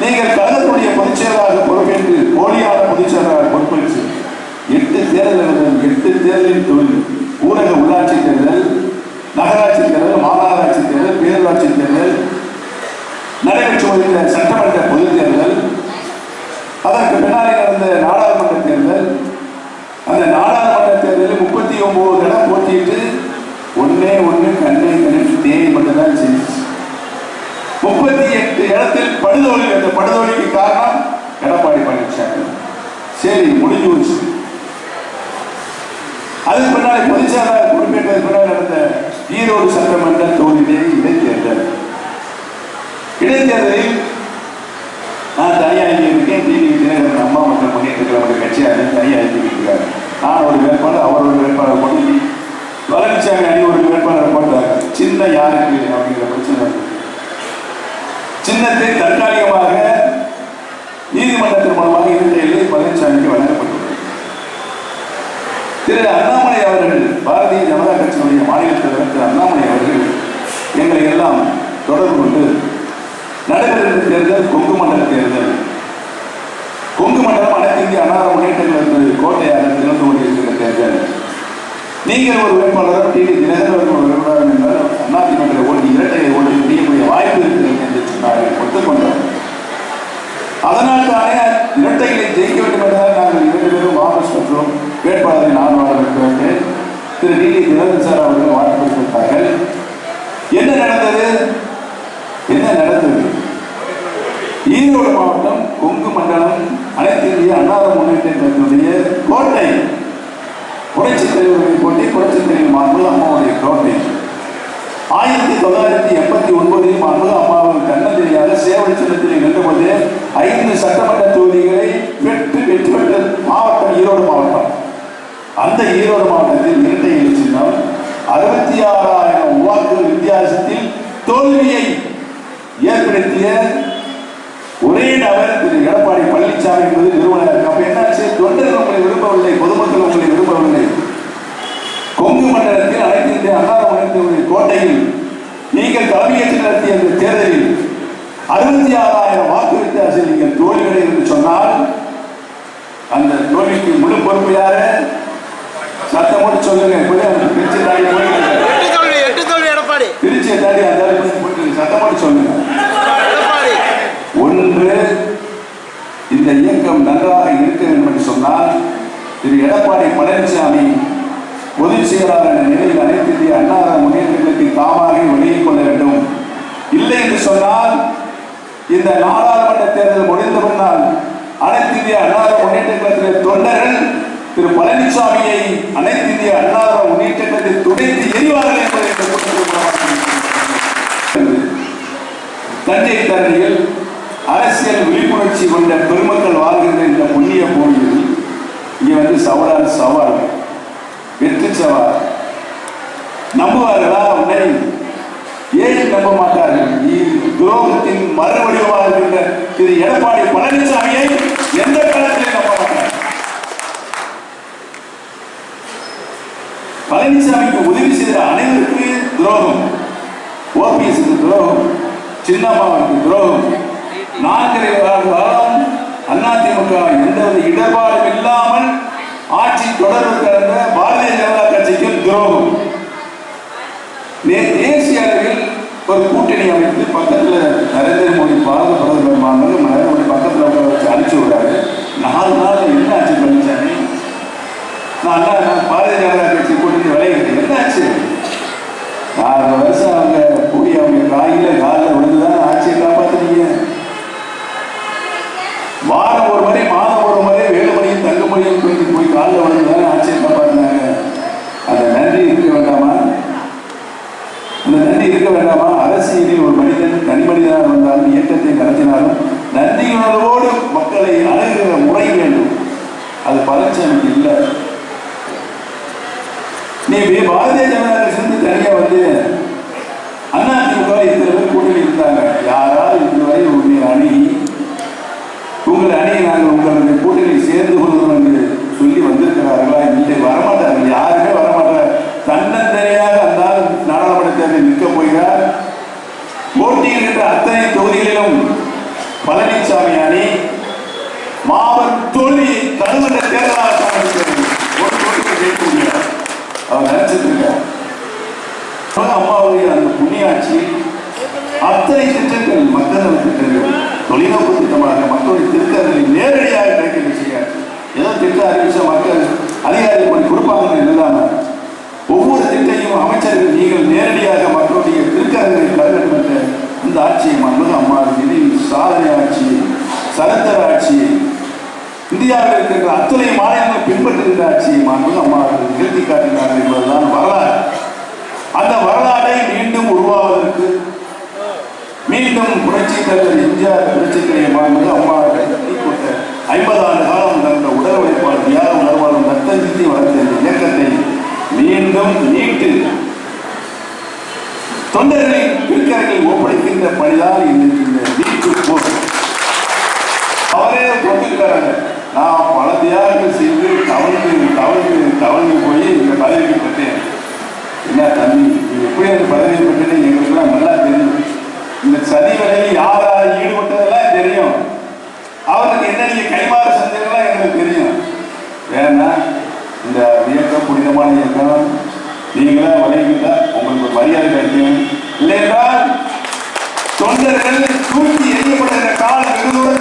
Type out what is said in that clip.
நீங்கள் கருதக்கூடிய பொதுச் பொறுப்பேற்று போலியான பொதுச் செயலாளராக பொறுப்பேற்று எட்டு தேர்தல் நடந்தது. எட்டு தேர்தலின் தொழில் ஊரக உள்ளாட்சி தேர்தல் நகராட்சி தேர்தல் மாநகராட்சி தேர்தல் பேரூராட்சி தேர்தல் நடைபெற்று வருகிற சட்டமன்ற பொது தேர்தல் அதற்கு பின்னாலே நடந்த நாடாளுமன்ற தேர்தல் அந்த நாடாளுமன்ற தேர்தலில் முப்பத்தி ஒன்பது இடம் போட்டியிட்டு ஒன்னே ஒன்று கண்ணை கணித்து தேனி மட்டும்தான் செஞ்சு முப்பத்தி இடத்தில் படுதோல்வி அந்த படுதோல்விக்கு காரணம் எடப்பாடி பழனிசாமி. சரி முடிஞ்சு போச்சு அதுக்கு பின்னாடி பொதுச்செயலாளர் பொறுப்பேற்றதுக்கு பின்னால் நடந்த ஈரோடு சட்டமன்ற தொகுதியிலே இடைத்தேர்தல். இடைத்தேர்தலில் நான் தனியாக இங்கே இருக்கேன் டிவி தினகரன் அம்மா மக்கள் முன்னேற்ற கழக கட்சியாக தனியாக இருக்கிறார். நான் ஒரு வேட்பாளர் அவர் ஒரு வேட்பாளர் போட்டு. பழனிசாமி அணி ஒரு வேட்பாளர் போட்டார். சின்ன யாருக்கு அப்படிங்கிற பிரச்சனை சின்னத்தை தற்காலிகமாக நீதிமன்றத்தின் மூலமாக இரட்டையில் பழனிசாமிக்கு வழங்கப்பட்டுள்ளது திரு அண்ணாமலை அவர்கள் பாரதிய ஜனதா கட்சியினுடைய மாநில தலைவர் திரு அண்ணாமலை அவர்கள் எங்களை எல்லாம் தொடர்பு கொண்டு நடைபெறுகிற தேர்தல் கொங்கு மண்டல தேர்தல். கொங்கு மண்டலம் அனைத்து இந்திய அன்னார முன்னேற்றங்களுக்கு கோட்டையாக திறந்து கொண்டிருக்கிற தேர்தல். நீங்கள் ஒரு வேட்பாளர் டிவி தினகரன் ஒரு வேட்பாளர் என்றால் அதிமுக ஓடி இரட்டை ஓடி முடியக்கூடிய வாய்ப்பு இருக்கிறது என்று சொன்னார்கள் ஒத்துக்கொண்டார் அதனால் தானே இரட்டைகளை ஜெயிக்க வேண்டும் என்றால் நாங்கள் இரண்டு பேரும் வாபஸ் பெற்றோம் வேட்பாளரை நான் வாழ Thiru T T Dinakaran sir அவர்கள் வாக்குறுத்தார்கள் என்ன நடந்தது என்ன நடந்தது ஈரோடு மாவட்டம் கொங்கு மண்டலம் அனைத்து இந்திய அன்னார முன்னேற்ற கோட்டை. புரட்சி தலைவர்களின் கோட்டை புரட்சி தலைவர் மார்பல் அம்மாவுடைய கோட்டை. ஆயிரத்தி தொள்ளாயிரத்தி எண்பத்தி ஒன்பதில் மார்பல் அம்மாவின் கண்ணதிரியாக சேவை சின்னத்தில் நின்றபோது ஐந்து சட்டமன்ற தொகுதிகளை வெற்றி வெற்றி பெற்ற மாவட்டம் ஈரோடு மாவட்டம். அந்த ஈரோடு மாவட்டத்தில் இரட்டை எழுச்சினால் சின்னம் அறுபத்தி ஆறாயிரம் வாக்குகள் வித்தியாசத்தில் தோல்வியை ஏற்படுத்திய ஒரே நபர் திரு எடப்பாடி பழனிசாமி என்பது நிறுவனர் அப்ப என்னாச்சு தொண்டர்கள் உங்களை விரும்பவில்லை பொதுமக்கள் உங்களை விரும்பவில்லை கொங்கு மண்டலத்தில் அனைத்து இந்திய அன்னார முன்னேற்ற கோட்டையில் நீங்கள் தலைமையேற்று நடத்திய இந்த தேர்தலில் அறுபத்தி ஆறாயிரம் வாக்கு வித்தியாசம் நீங்கள் தோல்விகளை என்று சொன்னால் அந்த தோல்விக்கு முழு பொறுப்பு யாரு? சத்தம் போட்டு சொல்லுங்க. திருச்சி எடப்பாடி. திருச்சியை தாண்டி அந்த அளவுக்கு போயிட்டு சத்தம் போட்டு சொல்லுங்க. ஒன்று இந்த இயக்கம் நன்றாக இருக்க வேண்டும் என்று சொன்னால் திரு. எடப்பாடி பழனிசாமி பொதுச் செயலாளர் என்ற நிலையில் அனைத்து இந்திய அன்னார முன்னேற்றங்களுக்கு தாமாக வெளியே கொள்ள வேண்டும் இல்லை என்று சொன்னால் இந்த நாடாளுமன்ற தேர்தல் முடிந்த பின்னால் அனைத்து இந்திய அன்னார முன்னேற்ற கழகத்தின் தொண்டர்கள் திரு பழனிசாமியை அனைத்து இந்திய அன்னார முன்னேற்ற கழகத்தில் துடைத்து எரிவார்கள் என்பதை தஞ்சை தரணியில் அரசியல் விழிப்புணர்ச்சி கொண்ட பெருமக்கள் வாழ்கின்ற இந்த புண்ணிய பூமியில் இங்கே வந்து சவால் சவால் வெற்றி சவால். நம்புவார்களா? உன்னை ஏன் நம்ப மாட்டார் துரோகத்தின் மறுவடிவமாக இருக்கின்ற திரு எடப்பாடி பழனிசாமியை எந்த காலத்திலே நம்ப பழனிசாமிக்கு உதவி செய்த அனைவருக்கு துரோகம். ஓபிஎஸ்க்கு துரோகம். சின்னம்மாவுக்கு துரோகம். நான்கரை காலம் அதிமுக எந்தவித இடர்பாடும் இல்லாமல் ஆட்சி தொடர்பு கடந்த பாரதிய ஜனதா கட்சிக்கும் துரோகம். ஒரு கூட்டணி அமைத்து பக்கத்தில் நரேந்திர மோடி பாரத பிரதமர் மாணவர் நரேந்திர மோடி பக்கத்தில் உட்கார வச்சு அனுப்பிச்சு விடுறாரு. நாலு நாள் என்ன ஆச்சு பழனிசாமி நான் அண்ணா, நான் பாரதிய ஜனதா கட்சி கூட்டணி விளையாடு என்ன ஆச்சு நாலு வருஷம் அவங்க கூடி அவங்க காயில காலில் விழுந்துதான் ஆட்சியை காப்பாத்துனீங்க வாரம் ஒரு முறை மாதம் ஒரு முறை வேலுமணியும் தங்கமணியும் போய் போய் காலில் விழுந்துதான் ஆட்சியை காப்பாத்தினாங்க அந்த நன்றி இருக்க வேண்டாமா அந்த நன்றி இருக்க வேண்டாமா அரசியலில் ஒரு மனிதன் தனிமனிதனாக இருந்தாலும் இயக்கத்தை நடத்தினாலும் நன்றியுணர்வோடு மக்களை அணுகிற முறை வேண்டும். அது பழனிசாமிக்கு இல்லை. நீ பாரதிய ஜனதா கட்சி தனியா வந்து அண்ணா திமுக இத்தனை பேர் கூட்டணி இருந்தாங்க. யாராவது இதுவரை உங்களை அணி உங்களை அணியை நாங்கள் உங்களுடைய கூட்டணி சேர்ந்து கொள்கிறோம் என்று சொல்லி வந்திருக்கிறார்களா? இல்லை வரமாட்டோம் யாருமே வரமாட்டார் தன்னந்தனியாக அந்த ஆள் நாடாளுமன்ற தேர்தலில் நிற்க போகிறார் போட்டியிடுகின்ற அத்தனை தொகுதிகளிலும் பழனிசாமி பழனிசாமி அணி மாவன் தோல்வி கடுமன்ற தேர்தலாக சமாளிக்கிறது ஒரு தோல்வியை ஜெயிக்க முடியாது அவர் நினைச்சிட்டு இருக்கார் அம்மாவுடைய அந்த புண்ணியாட்சி அத்தனை திட்டங்கள் மக்கள் திட்டங்கள் தொழில்நோக்கு திட்டமாக மக்களுடைய திருக்கங்களை நேரடியாக கிடைக்கின்ற செய்யாது ஏதோ திட்டம் அறிவிச்ச மக்கள் அதிகாரிகள் போய் கொடுப்பாங்கன்னு இல்லாம ஒவ்வொரு திட்டையும் அமைச்சர் நீங்கள் நேரடியாக மக்களுடைய திருக்கரங்களை கலகட்டும் என்ற இந்த ஆட்சியை மன்மது அம்மா நிதி சாதனை ஆட்சி சரித்திர ஆட்சி இந்தியாவில் இருக்கின்ற அத்தனை மாநிலங்கள் பின்பற்றுகின்ற ஆட்சியை மன்மது அம்மா அவர்கள் நிறுத்தி காட்டினார்கள் என்பதுதான் வரலாறு. அந்த வரலாறை மீண்டும் உருவாவதற்கு மீண்டும் புரட்சி தலைவர் எம்ஜிஆர் புரட்சி தலைவர் மாண்பு அம்மா கொண்ட ஐம்பது ஆண்டு காலம் நடந்த உடல் உழைப்பால் தியாக உணர்வாலும் ரத்தம் வளர்த்த இந்த இயக்கத்தை மீண்டும் நீட்டு. தொண்டர்களை திருக்கரையில் ஒப்படைக்கின்ற பணிதான் இன்றைக்கு இந்த மீட்பு போர் அவரே கொண்டிருக்கிறாங்க நான் பல தியாகங்கள் தவழ்ந்து தவழ்ந்து தவழ்ந்து போய் இந்த பதவிக்கு பட்டேன். என்ன தண்ணி எப்படி அந்த பதவி பட்டேன்னு எங்களுக்குலாம் நல்லா தெரியும். இந்த சதி வேலையில் யாரால் ஈடுபட்டதெல்லாம் தெரியும். அவருக்கு என்ன நீங்கள் கைமாறு சந்தைகள்லாம் எங்களுக்கு தெரியும். ஏன்னா இந்த இயக்கம் புனிதமான இயக்கம் நீங்களா வரைவீங்களா உங்களுக்கு மரியாதை கிடைக்கும். இல்லையென்றால் தொண்டர்கள் தூக்கி எரியப்பட்ட கால விருதுடன்